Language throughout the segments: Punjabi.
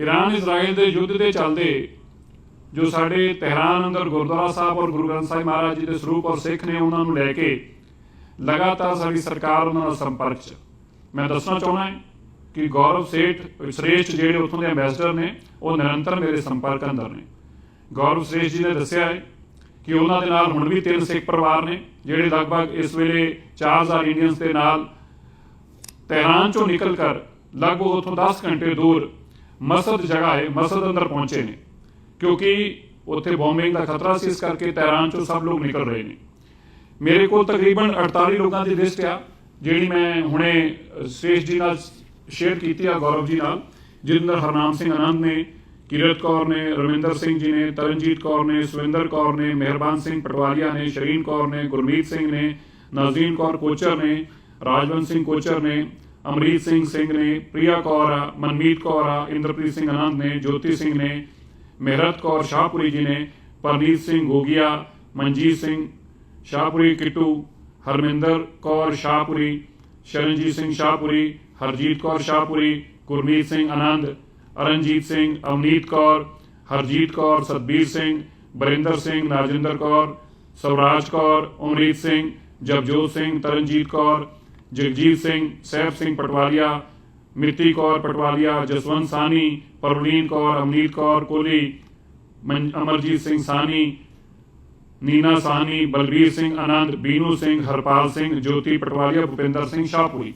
ਈਰਾਨ ਇਜ਼ਰਾਈਲ ਦੇ ਯੁੱਧ ਦੇ ਚੱਲਦੇ ਜੋ ਸਾਡੇ ਤਹਿਰਾਨ ਅੰਦਰ ਗੁਰਦੁਆਰਾ ਸਾਹਿਬ ਔਰ ਗੁਰੂ ਗ੍ਰੰਥ ਸਾਹਿਬ ਮਹਾਰਾਜ ਜੀ ਦੇ ਸਰੂਪ ਔਰ ਸਿੱਖ ਨੇ ਉਹਨਾਂ ਨੂੰ ਲੈ ਕੇ ਲਗਾਤਾਰ ਸਾਡੀ ਸਰਕਾਰ ਉਹਨਾਂ ਨਾਲ ਸੰਪਰਕ 'ਚ। ਮੈਂ ਦੱਸਣਾ ਚਾਹੁੰਦਾ ਹਾਂ ਕਿ ਗੌਰਵ ਸੇਠ ਸ੍ਰੇਸ਼ਟ ਜਿਹੜੇ ਉੱਥੋਂ ਦੇ ਐਮਬੈਸਡਰ ਨੇ, ਉਹ ਨਿਰੰਤਰ ਮੇਰੇ ਸੰਪਰਕ ਅੰਦਰ ਨੇ। ਗੌਰਵ ਸ੍ਰੇਸ਼ਟ ਜੀ ਨੇ ਦੱਸਿਆ ਹੈ ਕਿ ਉਹਨਾਂ ਦੇ ਨਾਲ ਹੁਣ ਵੀ ਤਿੰਨ ਸਿੱਖ ਪਰਿਵਾਰ ਨੇ, ਜਿਹੜੇ ਲਗਭਗ ਇਸ ਵੇਲੇ 4000 ਇੰਡੀਅਨਸ ਦੇ ਨਾਲ ਤਹਿਰਾਨ ਚੋਂ ਨਿਕਲ ਕਰ ਲਗਭਗ ਉੱਥੋਂ 10 ਘੰਟੇ ਦੂਰ ਮਸਦ ਜਗ੍ਹਾ ਹੈ ਮਸਦ ਅੰਦਰ ਪਹੁੰਚੇ ਨੇ ਕਿਉਂਕਿ ਉੱਥੇ ਬੰਬਿੰਗ ਦਾ ਖਤਰਾ ਸੀ ਇਸ ਕਰਕੇ ਤਹਿਰਾਨ ਚੋਂ ਸਭ ਲੋਕ ਨਿਕਲ ਰਹੇ ਨੇ ਮੇਰੇ ਕੋਲ ਤਕਰੀਬਨ 48 ਲੋਕਾਂ ਦੀ ਲਿਸਟ ਆ ਜਿਹੜੀ ਮੈਂ ਹੁਣੇ ਸ੍ਰੇਸ਼ ਜੀ ਨਾਲ ਸ਼ੇਅਰ ਕੀਤੀ ਆ ਗੌਰਵ ਜੀ ਨਾਲ ਜਿਹਦੇ ਅੰਦਰ ਹਰਨਾਮ ਸਿੰਘ ਆਨੰਦ ਨੇ ਕਿਰਤ ਕੌਰ ਨੇ ਰਵਿੰਦਰ ਸਿੰਘ ਜੀ ਨੇ ਤਰਨਜੀਤ ਕੌਰ ਨੇ ਸੁਵਿੰਦਰ ਕੌਰ ਨੇ ਮਿਹਰਬਾਨ ਸਿੰਘ ਪਟਵਾਲੀਆ ਨੇ ਸ਼ਰੀਨ ਕੌਰ ਨੇ ਗੁਰਮੀਤ ਸਿੰਘ ਨੇ ਨਜ਼ੀਨ ਕੌਰ ਕੋਚਰ ਨੇ ਰਾਜਵੰਤ ਸਿੰਘ ਕੋਚਰ ਨੇ ਅਮਰੀਤ ਸਿੰਘ ਸਿੰਘ ਨੇ, ਪ੍ਰਿਆ ਕੌਰ ਆ, ਮਨਮੀਤ ਕੌਰ ਆ, ਇੰਦਰਪ੍ਰੀਤ ਸਿੰਘ ਆਨੰਦ ਨੇ, ਜੋਤੀ ਸਿੰਘ ਨੇ, ਮਿਹਰਤ ਕੌਰ ਸ਼ਾਹਪੁਰੀ ਜੀ ਨੇ, ਪਰਨੀਤ ਸਿੰਘ ਗੋਗੀਆ, ਮਨਜੀਤ ਸਿੰਘ ਸ਼ਾਹਪੁਰੀ, ਕਿਟੂ, ਹਰਮਿੰਦਰ ਕੌਰ ਸ਼ਾਹਪੁਰੀ, ਸ਼ਰਨਜੀਤ ਸਿੰਘ ਸ਼ਾਹਪੁਰੀ, ਹਰਜੀਤ ਕੌਰ ਸ਼ਾਹਪੁਰੀ, ਗੁਰਮੀਤ ਸਿੰਘ ਆਨੰਦ ਅਰਨਜੀਤ ਸਿੰਘ ਅਮਨੀਤ ਕੌਰ, ਹਰਜੀਤ ਕੌਰ, ਸਤਬੀਰ ਸਿੰਘ, ਬਰਿੰਦਰ ਸਿੰਘ, ਨਾਰਜਿੰਦਰ ਕੌਰ, ਸਵਰਾਜ ਕੌਰ ਅਮਰੀਤ ਸਿੰਘ, ਜਗਜੋਤ ਸਿੰਘ, ਤਰਨਜੀਤ ਕੌਰ ਜਗਜੀਤ ਸਿੰਘ, ਸਹਿਬ ਸਿੰਘ ਪਟਵਾਲੀਆ ਮਿੱਤੀ ਕੌਰ ਪਟਵਾਲੀਆ ਜਸਵੰਤ ਸਾਨੀ ਪਰਵਲੀਨ ਕੌਰ, ਅਮਨੀਤ ਕੌਰ ਕੋਲੀ ਅਮਰਜੀਤ ਸਿੰਘ ਸਾਨੀ ਨੀਨਾ ਸਾਹਨੀ, ਬਲਬੀਰ ਸਿੰਘ ਆਨੰਦ, ਬੀਨੂ ਸਿੰਘ, ਹਰਪਾਲ ਸਿੰਘ, ਜੋਤੀ ਪਟਵਾਲੀਆ ਭੁਪਿੰਦਰ ਸਿੰਘ ਸ਼ਾਹਪੁਰੀ।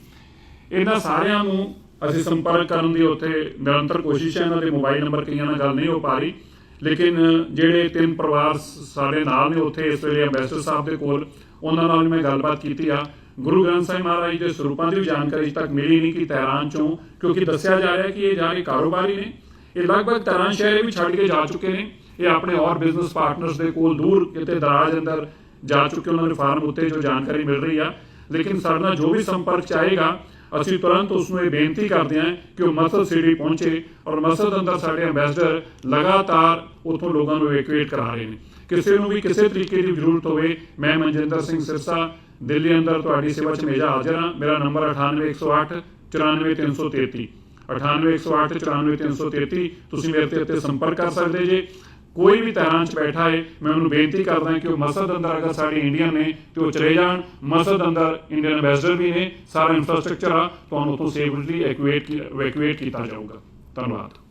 ਇਹਨਾਂ ਸਾਰਿਆਂ ਨੂੰ ਅਸੀਂ ਸੰਪਰਕ ਕਰਨ ਦੀ ਉੱਥੇ ਨਿਰੰਤਰ ਕੋਸ਼ਿਸ਼ ਹੈ, ਇਹਨਾਂ ਦੇ ਮੋਬਾਈਲ ਨੰਬਰ ਕਈਆਂ ਨਾਲ ਗੱਲ ਨਹੀਂ ਹੋ ਪਾ ਰਹੀ। ਲੇਕਿਨ ਜਿਹੜੇ ਤਿੰਨ ਪਰਿਵਾਰ ਸ- ਸਾਡੇ ਨਾਲ ਨੇ, ਉੱਥੇ ਇਸ ਵੇਲੇ ਐਮਬੈਸਡਰ ਸਾਹਿਬ ਦੇ ਕੋਲ ਉਹਨਾਂ ਨਾਲ ਮੈਂ ਗੱਲਬਾਤ ਕੀਤੀ ਆ। ਗੁਰੂ ਗ੍ਰੰਥ ਸਾਹਿਬ ਮਹਾਰਾਜ ਦੇ ਸਰੂਪਾਂ ਦੀ ਜਾਣਕਾਰੀ ਤੱਕ ਮਿਲੀ ਨਹੀਂ ਕਿ ਤਹਿਰਾਨ ਚੋਂ, ਕਿਉਂਕਿ ਦੱਸਿਆ ਜਾ ਰਿਹਾ ਕਿ ਇਹ ਜਾ ਕੇ ਕਾਰੋਬਾਰੀ ਨੇ। ਇਹ ਲਗਭਗ ਤਹਿਰਾਨ ਸ਼ਹਿਰ ਵੀ ਛੱਡ ਕੇ ਜਾ ਚੁੱਕੇ ਨੇ। ਇਹ ਆਪਣੇ ਹੋਰ ਬਿਜ਼ਨਸ ਪਾਰਟਨਰਸ ਦੇ ਕੋਲ ਦੂਰ ਕਿਤੇ ਦਰਾਜ ਅੰਦਰ ਜਾ ਚੁੱਕੇ, ਉਹਨਾਂ ਦੇ ਫਾਰਮ ਉੱਤੇ ਜੋ ਜਾਣਕਾਰੀ ਮਿਲ ਰਹੀ ਆ। ਲੇਕਿਨ ਸਾਡੇ ਨਾਲ ਜੋ ਵੀ ਸੰਪਰਕ ਚਾਹੇਗਾ ਅਸੀਂ ਤੁਰੰਤ ਉਸ ਨੂੰ ਇਹ ਬੇਨਤੀ ਕਰਦੇ ਹਾਂ ਕਿ ਉਹ ਮਸਦ ਸਿਟੀ ਪਹੁੰਚੇ ਔਰ ਮਸਦ ਅੰਦਰ ਸਾਡੇ ਐਮਬੈਸਡਰ ਲਗਾਤਾਰ ਉਥੋਂ ਲੋਕਾਂ ਨੂੰ ਇਵੈਕੂਏਟ ਕਰਾ ਰਹੇ ਨੇ। ਕਿਸੇ ਨੂੰ ਵੀ ਕਿਸੇ ਤਰੀਕੇ ਦੀ ਜ਼ਰੂਰਤ ਹੋਵੇ, ਮੈਂ ਮਨਜਿੰਦਰ ਸਿੰਘ ਸਿਰਸਾ, ਦਿੱਲੀ ਅੰਦਰ ਤੁਹਾਡੀ ਸੇਵਾ 'ਚ ਮੇਰਾ ਹਾਜ਼ਰ ਹਾਂ। ਮੇਰਾ ਨੰਬਰ 98108 94333 98108 94333 ਤੁਸੀਂ ਮੇਰੇ ਤੇ ਉੱਤੇ ਸੰਪਰਕ ਕਰ ਸਕਦੇ ਜੇ। ਕੋਈ ਵੀ ਤਹਿਰਾਨ 'ਚ ਬੈਠਾ ਹੈ ਮੈਂ ਉਹਨੂੰ ਬੇਨਤੀ ਕਰਦਾ ਕਿ ਉਹ ਮਸਦ ਅੰਦਰ ਅਗਰ ਸਾਡੇ ਇੰਡੀਅਨ ਨੇ, ਤੇ ਉਹ ਚਲੇ ਜਾਣ। ਮਸਦ ਅੰਦਰ ਇੰਡੀਅਨ ਐਮਬੈਸਡਰ ਵੀ ਨੇ, ਸਾਰਾ ਇਨਫਰਾਸਟ੍ਰਕਚਰ ਆ। ਤੁਹਾਨੂੰ ਉੱਥੋਂ ਸੇਫਲੀ ਇਵੈਕੂਏਟ ਕੀਤਾ ਜਾਊਗਾ। ਧੰਨਵਾਦ।